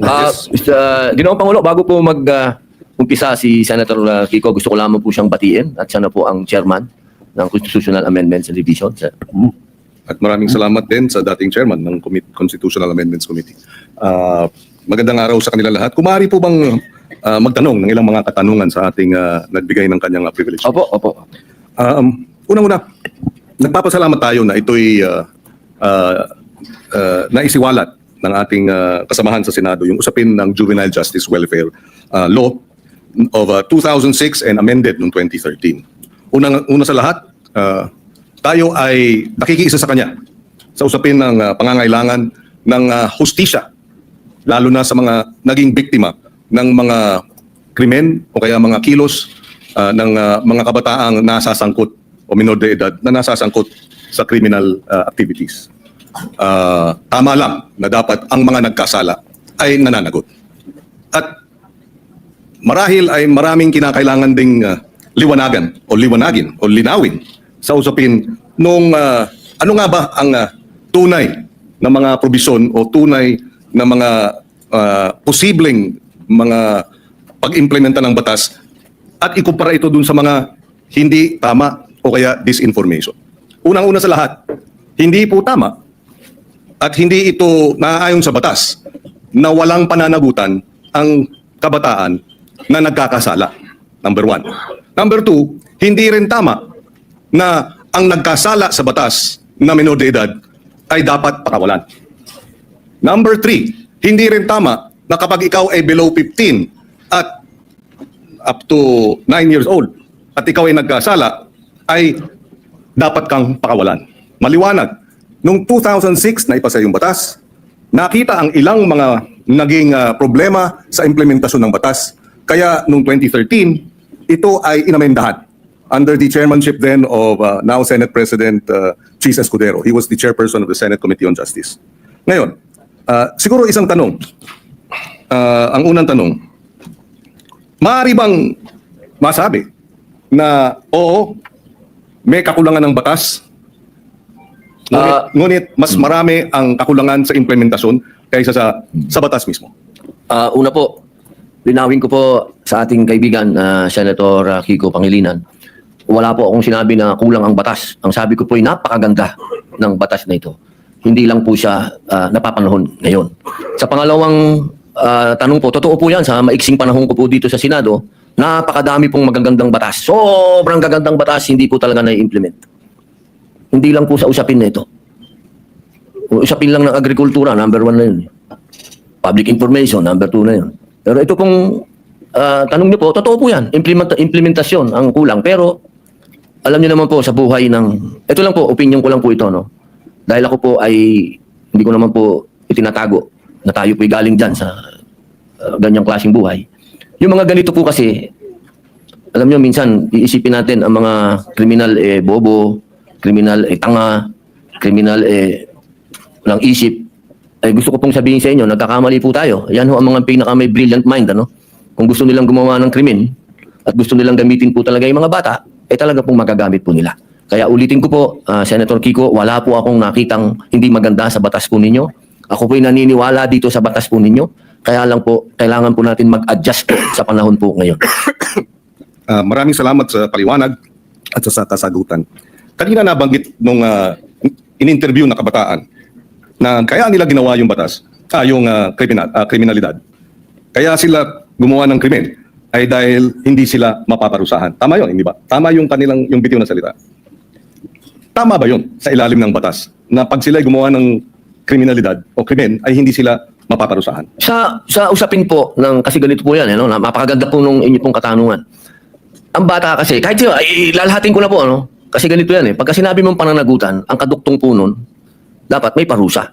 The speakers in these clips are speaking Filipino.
Ah, Mr. Ginoong Pangulo, bago po mag ah, umpisa si Senator ah, Kiko, gusto ko lamang po siyang batiin at siya na po ang chairman ng Constitutional Amendments Division. Sir. At maraming salamat din sa dating chairman ng Commit- Constitutional Amendments Committee. Ah, magandang araw sa kanila lahat. Kumari po bang ah, magtanong ng ilang mga katanungan sa ating ah, nagbigay ng kanyang ah, privilege? Opo, opo. Um, unang-una, nagpapasalamat tayo na ito'y uh, uh, uh, naisiwalat ng ating uh, kasamahan sa Senado yung usapin ng Juvenile Justice Welfare uh, Law of uh, 2006 and amended noong 2013. Unang, una sa lahat, uh, tayo ay nakikiisa sa kanya sa usapin ng uh, pangangailangan ng uh, hustisya lalo na sa mga naging biktima ng mga krimen o kaya mga kilos ah, ng ah, mga kabataang nasasangkot o minor de edad na nasasangkot sa criminal ah, activities. Ah, tama lang na dapat ang mga nagkasala ay nananagot. At marahil ay maraming kinakailangan ding ah, liwanagan o liwanagin o linawin sa usapin nung ah, ano nga ba ang ah, tunay na mga probisyon o tunay na mga ah, posibleng mga pag-implementa ng batas at ikumpara ito dun sa mga hindi tama o kaya disinformation. Unang-una sa lahat, hindi po tama at hindi ito naaayon sa batas na walang pananagutan ang kabataan na nagkakasala. Number one. Number two, hindi rin tama na ang nagkasala sa batas na minor de edad ay dapat pakawalan. Number three, hindi rin tama na kapag ikaw ay below 15 at up to 9 years old at ikaw ay nagkasala, ay dapat kang pakawalan. Maliwanag, nung 2006 na ipasa yung batas, nakita ang ilang mga naging ah, problema sa implementasyon ng batas. Kaya nung 2013, ito ay inamendahan under the chairmanship then of ah, now Senate President uh, Chis Escudero. He was the chairperson of the Senate Committee on Justice. Ngayon, ah, siguro isang tanong. Ah, ang unang tanong, maaari bang masabi na oo, may kakulangan ng batas, ngunit, Ah, ngunit mas marami ang kakulangan sa implementasyon kaysa sa, sa batas mismo? Ah, una po, linawin ko po sa ating kaibigan, ah, Senator Kiko Pangilinan, wala po akong sinabi na kulang ang batas. Ang sabi ko po ay napakaganda ng batas na ito. Hindi lang po siya ah, napapanahon ngayon. Sa pangalawang ah, tanong po, totoo po yan sa maiksing panahon ko po dito sa Senado, napakadami pong magagandang batas. Sobrang gagandang batas, hindi po talaga na-implement. Hindi lang po sa usapin na ito. Usapin lang ng agrikultura, number one na yun. Public information, number two na yun. Pero ito pong ah, tanong niyo po, totoo po yan. Implement, implementasyon ang kulang. Pero alam niyo naman po sa buhay ng... Ito lang po, opinion ko lang po ito. No? Dahil ako po ay hindi ko naman po itinatago na tayo po galing dyan sa ah, ganyang klaseng buhay. Yung mga ganito po kasi, alam niyo minsan iisipin natin ang mga kriminal eh bobo, kriminal eh tanga, kriminal eh walang isip. Eh gusto ko pong sabihin sa inyo, nagkakamali po tayo. Yan ho ang mga pinaka may brilliant mind ano. Kung gusto nilang gumawa ng krimen at gusto nilang gamitin po talaga yung mga bata, eh talaga pong magagamit po nila. Kaya ulitin ko po, ah, Senator Kiko, wala po akong nakitang hindi maganda sa batas po ninyo. Ako po'y naniniwala dito sa batas po ninyo. Kaya lang po, kailangan po natin mag-adjust po sa panahon po ngayon. Ah, maraming salamat sa paliwanag at sa kasagutan. Kanina nabanggit nung ah, in-interview na kabataan na kaya nila ginawa yung batas, ah, yung ah, kriminal, ah, kriminalidad. Kaya sila gumawa ng krimen ay dahil hindi sila mapaparusahan. Tama yun, hindi ba? Tama yung kanilang yung bitiw na salita. Tama ba yun sa ilalim ng batas na pag sila gumawa ng kriminalidad o krimen ay hindi sila mapaparusahan? Sa sa usapin po ng kasi ganito po 'yan, ano, napakaganda po nung inyo pong katanungan. Ang bata kasi, kahit sino, ay, lalahatin ko na po, ano? Kasi ganito yan eh. Pagka sinabi mong pananagutan, ang kaduktong po nun, dapat may parusa.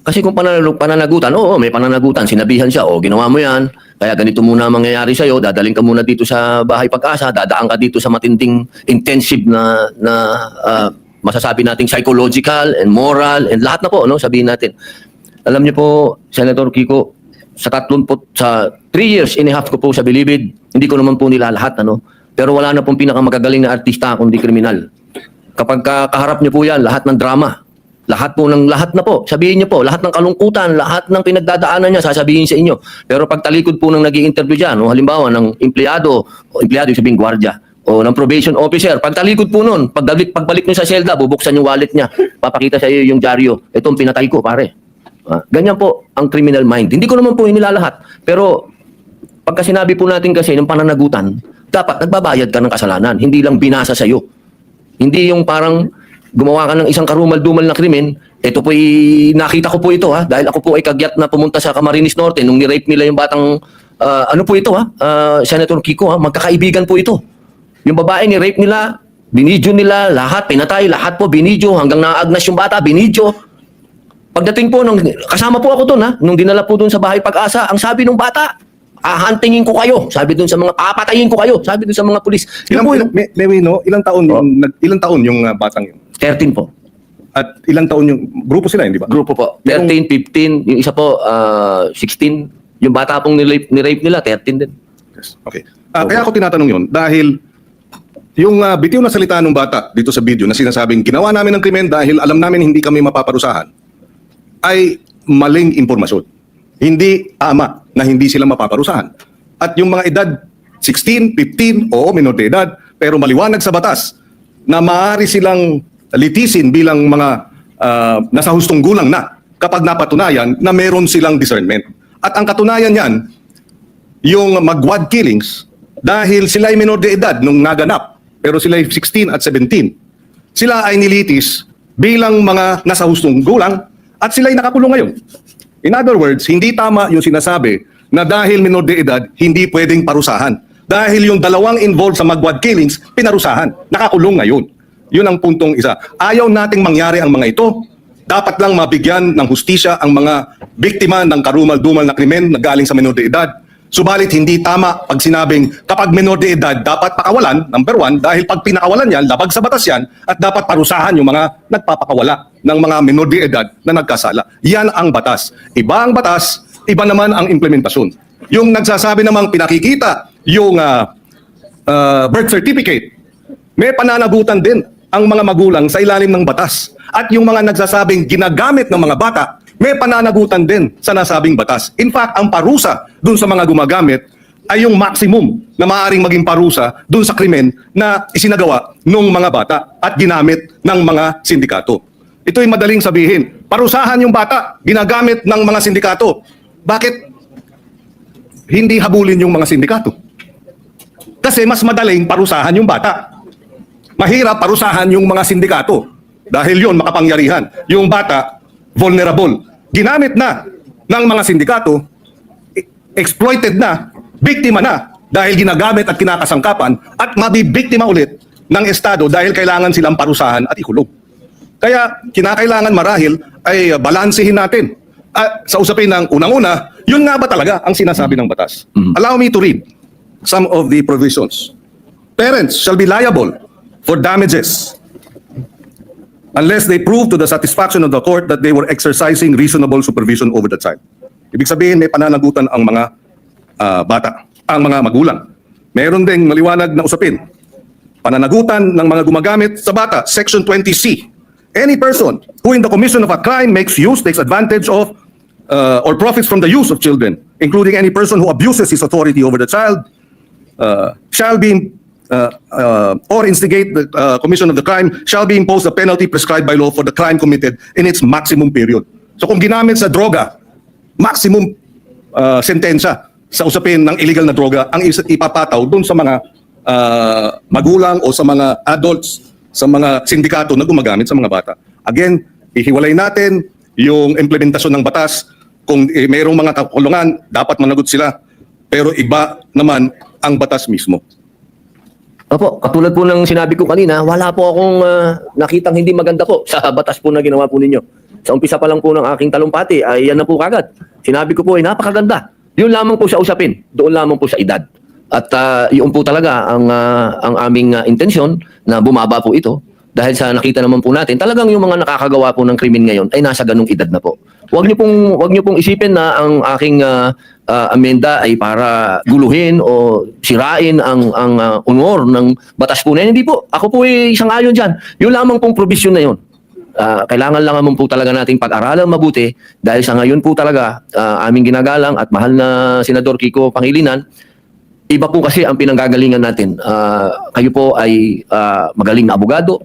Kasi kung pananag- pananagutan, oo, may pananagutan, sinabihan siya, oh, ginawa mo yan, kaya ganito muna ang mangyayari sa'yo, dadaling ka muna dito sa bahay pag-asa, dadaan ka dito sa matinding intensive na, na ah, masasabi nating psychological and moral and lahat na po, no, sabihin natin. Alam niyo po, Senator Kiko, sa tatlong po, sa three years and a half ko po sa Bilibid, hindi ko naman po nila lahat, ano, pero wala na pong pinakamagagaling na artista kundi kriminal. Kapag ka- kaharap niyo po yan, lahat ng drama, Lahat po ng lahat na po, sabihin niyo po, lahat ng kalungkutan, lahat ng pinagdadaanan niya, sasabihin sa inyo. Pero pag talikod po ng nag interview dyan, o halimbawa ng empleyado, o empleyado, yung sabihin gwardiya, o ng probation officer, pag talikod po nun, pagbalik, pagbalik niyo sa selda, bubuksan yung wallet niya, papakita sa iyo yung dyaryo, itong pinatay ko, pare. Ah, ganyan po ang criminal mind. Hindi ko naman po inilalahat. Pero pagka sinabi po natin kasi ng pananagutan, dapat nagbabayad ka ng kasalanan, hindi lang binasa sa iyo. Hindi yung parang gumawa ka ng isang karumal-dumal na krimen, ito po nakita ko po ito ha, dahil ako po ay kagyat na pumunta sa Camarines Norte nung ni-rape nila yung batang, ah, ano po ito ha, Ah, Senator Kiko ha, magkakaibigan po ito. Yung babae ni-rape nila, binidyo nila, lahat, pinatay, lahat po binidyo, hanggang naagnas yung bata, binidyo. Pagdating po, nung, kasama po ako doon ha, nung dinala po doon sa bahay pag-asa, ang sabi ng bata, ahantingin ko kayo. Sabi doon sa mga, papatayin ko kayo. Sabi doon sa mga pulis. Ilang, po, ilang, may, may we know, ilang taon Oh. yung, nag- ilang taon yung ah, batang yun? 13 po. At ilang taon yung, grupo sila, hindi ba? Grupo po. Yung- 13, 15, yung isa po, ah, 16. Yung bata pong nirape, nirape nila, 13 din. Yes. Okay. Ah, kaya ako tinatanong yun dahil yung ah, bitiw na salita ng bata dito sa video na sinasabing ginawa namin ng krimen dahil alam namin hindi kami mapaparusahan ay maling impormasyon. Hindi tama na hindi sila mapaparusahan. At yung mga edad 16, 15, oo, minor de edad, pero maliwanag sa batas na maaari silang litisin bilang mga ah, nasa hustong gulang na kapag napatunayan na meron silang discernment. At ang katunayan niyan, yung magwad killings dahil sila ay minor de edad nung naganap pero sila ay 16 at 17 sila ay nilitis bilang mga nasa hustong gulang at sila ay nakakulong ngayon in other words hindi tama yung sinasabi na dahil minor de edad hindi pwedeng parusahan. Dahil yung dalawang involved sa magwad killings pinarusahan. Nakakulong ngayon. Yun ang puntong isa. Ayaw nating mangyari ang mga ito. Dapat lang mabigyan ng hustisya ang mga biktima ng karumal-dumal na krimen na galing sa menor de edad. Subalit hindi tama pag sinabing kapag menor de edad dapat pakawalan, number one, dahil pag pinakawalan yan, labag sa batas yan, at dapat parusahan yung mga nagpapakawala ng mga menor de edad na nagkasala. Yan ang batas. Iba ang batas, iba naman ang implementasyon. Yung nagsasabi namang pinakikita yung ah, uh, birth certificate, may pananagutan din ang mga magulang sa ilalim ng batas. At yung mga nagsasabing ginagamit ng mga bata, may pananagutan din sa nasabing batas. In fact, ang parusa dun sa mga gumagamit ay yung maximum na maaaring maging parusa dun sa krimen na isinagawa ng mga bata at ginamit ng mga sindikato. Ito'y madaling sabihin. Parusahan yung bata, ginagamit ng mga sindikato. Bakit hindi habulin yung mga sindikato? Kasi mas madaling parusahan yung bata. Mahirap parusahan yung mga sindikato. Dahil yon makapangyarihan. Yung bata, vulnerable. Ginamit na ng mga sindikato, e- exploited na, biktima na, dahil ginagamit at kinakasangkapan, at mabibiktima ulit ng Estado dahil kailangan silang parusahan at ikulong. Kaya kinakailangan marahil ay balansehin natin. At sa usapin ng unang-una, yun nga ba talaga ang sinasabi ng batas? Allow me to read some of the provisions. Parents shall be liable for damages unless they prove to the satisfaction of the court that they were exercising reasonable supervision over the child. Ibig sabihin, may pananagutan ang mga ah, bata, ang mga magulang. Meron ding maliwanag na usapin. Pananagutan ng mga gumagamit sa bata, Section 20C. Any person who in the commission of a crime makes use, takes advantage of, uh, or profits from the use of children, including any person who abuses his authority over the child, uh, shall be uh, uh, or instigate the uh, commission of the crime shall be imposed a penalty prescribed by law for the crime committed in its maximum period. So kung ginamit sa droga, maximum uh, sentensya sa usapin ng illegal na droga ang ipapataw doon sa mga uh, magulang o sa mga adults, sa mga sindikato na gumagamit sa mga bata. Again, ihiwalay natin yung implementasyon ng batas. Kung eh, mayroong mga kakulungan, dapat managot sila. Pero iba naman ang batas mismo. Opo, katulad po ng sinabi ko kanina, wala po akong ah, nakitang hindi maganda po sa batas po na ginawa po ninyo. Sa umpisa pa lang po ng aking talumpati, ay yan na po kagad. Sinabi ko po ay napakaganda. Yun lamang po sa usapin, doon lamang po sa edad. At ah, yun po talaga ang, ah, ang aming ah, intensyon na bumaba po ito. Dahil sa nakita naman po natin, talagang yung mga nakakagawa po ng krimen ngayon ay nasa ganung edad na po. Huwag niyo pong huwag niyo pong isipin na ang aking ah, ah, amenda ay para guluhin o sirain ang ang honor ng batas po na yan. Hindi po. Ako po ay isang ayon diyan. Yung lamang pong provision na yon Ah, kailangan lang naman po talaga nating pag-aralan mabuti dahil sa ngayon po talaga ah, aming ginagalang at mahal na Senador Kiko Pangilinan, iba po kasi ang pinanggagalingan natin. Ah, kayo po ay ah, magaling na abogado.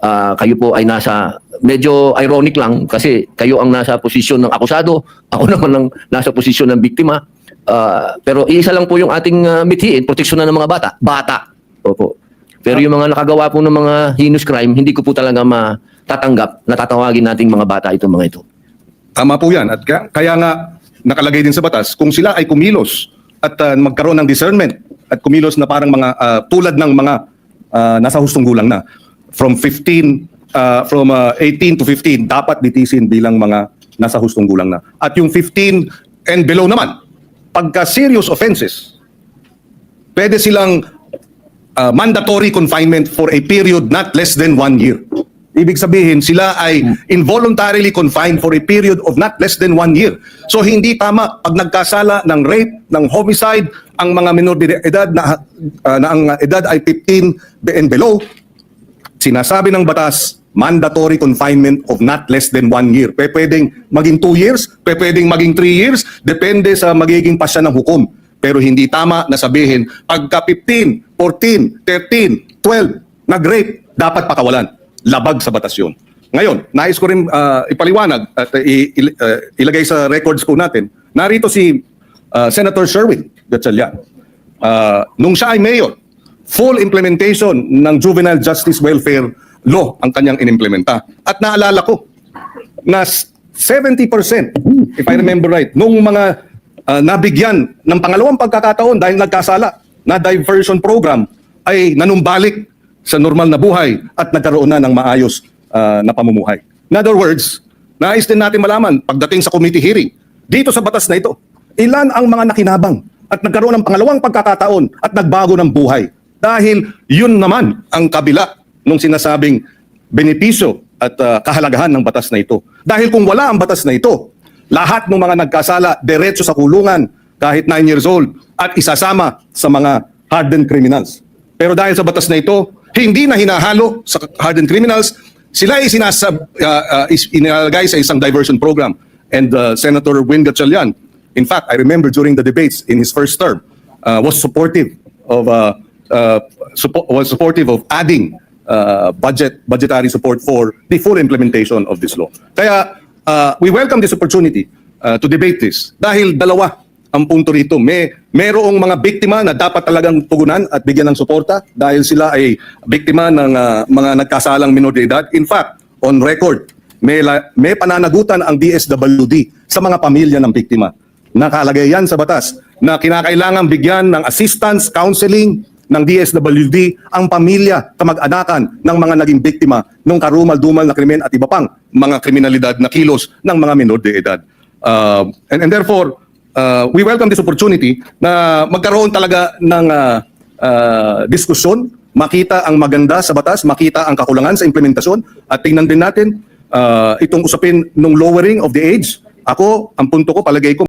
Ah, kayo po ay nasa medyo ironic lang kasi kayo ang nasa posisyon ng akusado, ako naman ang nasa posisyon ng biktima. Ah, pero iisa lang po yung ating uh, mithiin, proteksyon ng mga bata. Bata. Opo. Pero yung mga nakagawa po ng mga heinous crime, hindi ko po talaga matatanggap na tatawagin nating mga bata itong mga ito. Tama po yan. At kaya, kaya nga nakalagay din sa batas, kung sila ay kumilos at ah, magkaroon ng discernment at kumilos na parang mga ah, tulad ng mga ah, nasa hustong gulang na from 15 ah, from ah, 18 to 15 dapat bitisin bilang mga nasa hustong gulang na. At yung 15 and below naman, pagka serious offenses, pwede silang uh, mandatory confinement for a period not less than one year. Ibig sabihin, sila ay involuntarily confined for a period of not less than one year. So hindi tama pag nagkasala ng rape, ng homicide, ang mga minor de edad na, uh, na ang edad ay 15 and below, sinasabi ng batas, mandatory confinement of not less than one year. Pwedeng maging two years, pwedeng maging three years, depende sa magiging pasya ng hukom. Pero hindi tama na sabihin, pagka 15, 14, 13, 12, nag-rape, dapat pakawalan. Labag sa batas yun. Ngayon, nais ko rin ah, ipaliwanag at ah, ilagay sa records ko natin, narito si ah, Senator Sherwin Gatchalian. Ah, nung siya ay mayor, full implementation ng juvenile justice welfare law ang kanyang inimplementa. At naalala ko na s- 70%, if I remember right, nung mga ah, nabigyan ng pangalawang pagkakataon dahil nagkasala na diversion program ay nanumbalik sa normal na buhay at nagkaroon na ng maayos ah, na pamumuhay. In other words, nais din natin malaman pagdating sa committee hearing, dito sa batas na ito, ilan ang mga nakinabang at nagkaroon ng pangalawang pagkakataon at nagbago ng buhay. Dahil yun naman ang kabila ng sinasabing benepisyo at ah, kahalagahan ng batas na ito. Dahil kung wala ang batas na ito, lahat ng mga nagkasala, diretso sa kulungan, kahit 9 years old, at isasama sa mga hardened criminals. Pero dahil sa batas na ito, hindi na hinahalo sa hardened criminals, sila ay sinasab, ah, ah, is, inalagay sa isang diversion program. And uh, Senator Win Gatchalian, in fact, I remember during the debates in his first term, uh, was supportive of uh, uh, suppo- was supportive of adding uh, budget budgetary support for the full implementation of this law. Kaya uh, we welcome this opportunity uh, to debate this dahil dalawa ang punto rito. May merong mga biktima na dapat talagang tugunan at bigyan ng suporta dahil sila ay biktima ng uh, mga nagkasalang minor de edad. In fact, on record, may, la- may pananagutan ang DSWD sa mga pamilya ng biktima. Nakalagay yan sa batas na kinakailangan bigyan ng assistance, counseling ng DSWD ang pamilya, kamag-anakan ng mga naging biktima ng karumal-dumal na krimen at iba pang mga kriminalidad na kilos ng mga minor de edad. Uh, and, and therefore, uh, we welcome this opportunity na magkaroon talaga ng uh, uh, diskusyon, makita ang maganda sa batas, makita ang kakulangan sa implementasyon at tingnan din natin uh, itong usapin ng lowering of the age. Ako, ang punto ko, palagay ko,